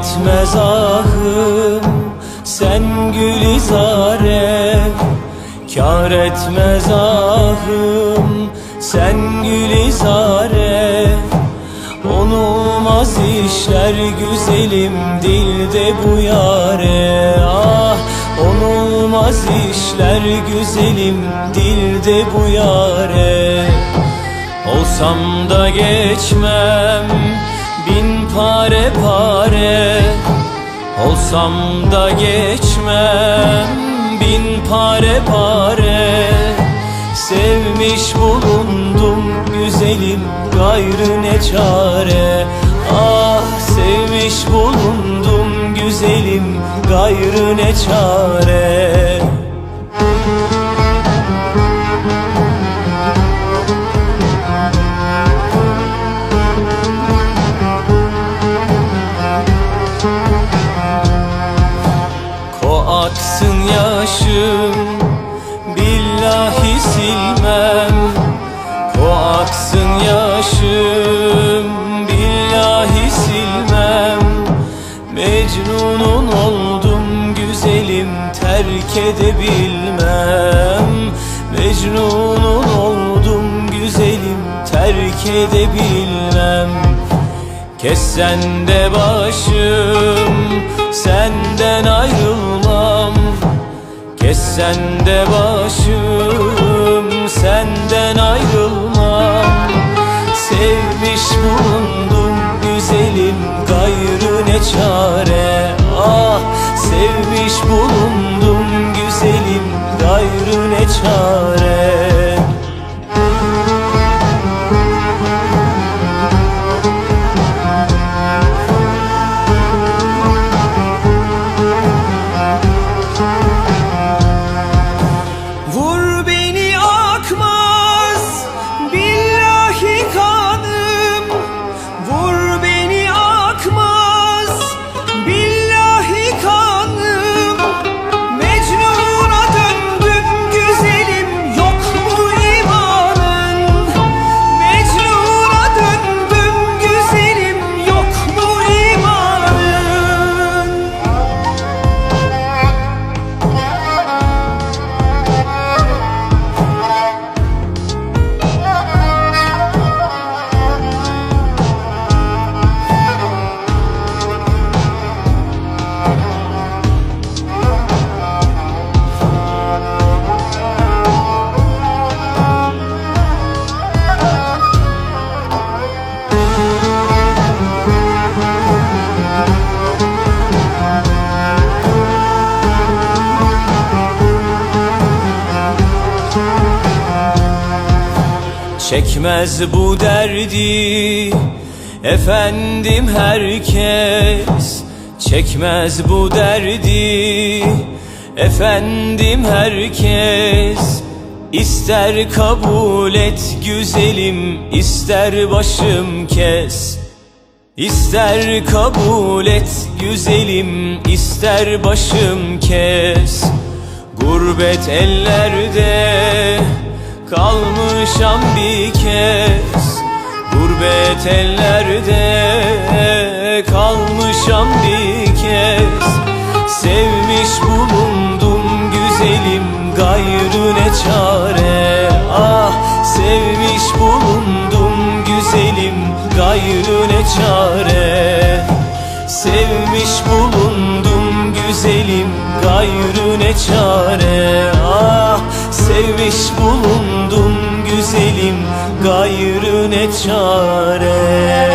etmez ahım Sen gülizare Kar etmez ahım Sen gülizare Onulmaz işler güzelim dilde bu yare. Ah onulmaz işler güzelim dilde bu yare. Olsam da geçmem bin pare pare Olsam da geçmem bin pare pare. Sevmiş bulundum güzelim gayrı ne çare. Ah sevmiş bulundum güzelim gayrı ne çare yaşım Billahi silmem. Ko aksın yaşım Billahi silmem. Mecnunun oldum güzelim Terk edebilmem. Mecnunun oldum güzelim Terk edebilmem. Kessen de başım Kessen de başım senden ayrılmam. Sevmiş bulundum güzelim gayrı ne çare? Ah sevmiş bulundum güzelim gayrı ne çare Çekmez bu derdi. Efendim herkes Çekmez bu derdi. Efendim herkes İster kabul et güzelim ister başım kes. İster kabul et güzelim ister başım kes. Gurbet ellerde kalmışam bir kez. Gurbet ellerde kalmışam bir kez. Sevmiş bulundum güzelim gayrı ne çare. Ah sevmiş bulundum güzelim gayrı ne çare. Sevmiş bulundum güzelim gayrı ne çare. Ah sevmiş bulundum güzelim gayrı ne çare.